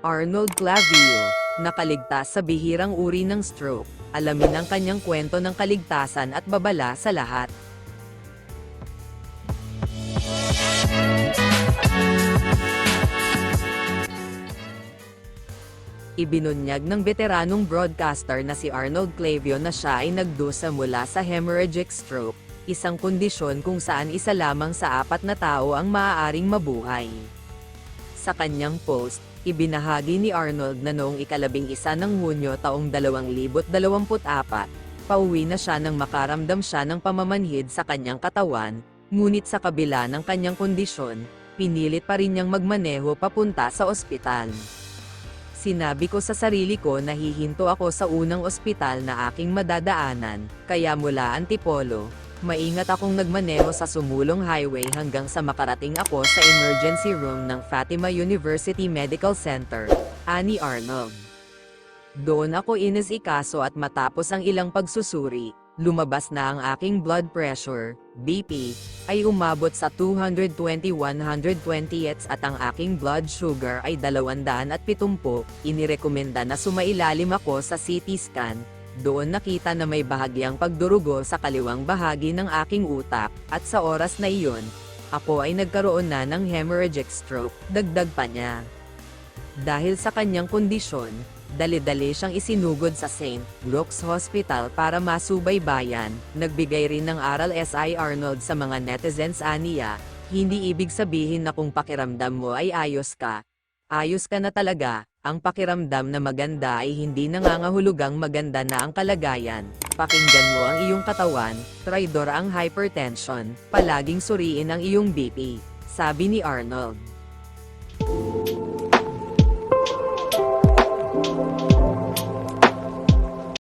Arnold Clavio, nakaligtas sa bihirang uri ng stroke. Alamin ang kanyang kwento ng kaligtasan at babala sa lahat. Ibinunyag ng veteranong broadcaster na si Arnold Clavio na siya ay nagdusa mula sa hemorrhagic stroke, isang kondisyon kung saan isa lamang sa apat na tao ang maaaring mabuhay. Sa kanyang post, ibinahagi ni Arnold na noong ikalabing isa ng Hunyo taong 2024, pauwi na siya nang makaramdam siya ng pamamanhid sa kanyang katawan, ngunit sa kabila ng kanyang kondisyon, pinilit pa rin niyang magmaneho papunta sa ospital. Sinabi ko sa sarili ko na hihinto ako sa unang ospital na aking madadaanan, kaya mula Antipolo, maingat akong nagmaneho sa sumulong highway hanggang sa makarating ako sa emergency room ng Fatima University Medical Center, ani Arnold. Doon ako inisikaso at matapos ang ilang pagsusuri, lumabas na ang aking blood pressure, BP, ay umabot sa 220-120 at ang aking blood sugar ay 270. Inirekomenda na sumailalim ako sa CT scan. Doon nakita na may bahagyang pagdurugo sa kaliwang bahagi ng aking utak, at sa oras na iyon, ako ay nagkaroon na ng hemorrhagic stroke, dagdag pa niya. Dahil sa kanyang kondisyon, dali-dali siyang isinugod sa St. Luke's Hospital para masubaybayan. Nagbigay rin ng aral SI Arnold sa mga netizens aniya, hindi ibig sabihin na kung pakiramdam mo ay ayos ka. Ayos ka na talaga, ang pakiramdam na maganda ay hindi nangangahulugang maganda na ang kalagayan. Pakinggan mo ang iyong katawan, traidor ang hypertension, palaging suriin ang iyong BP, sabi ni Arnold.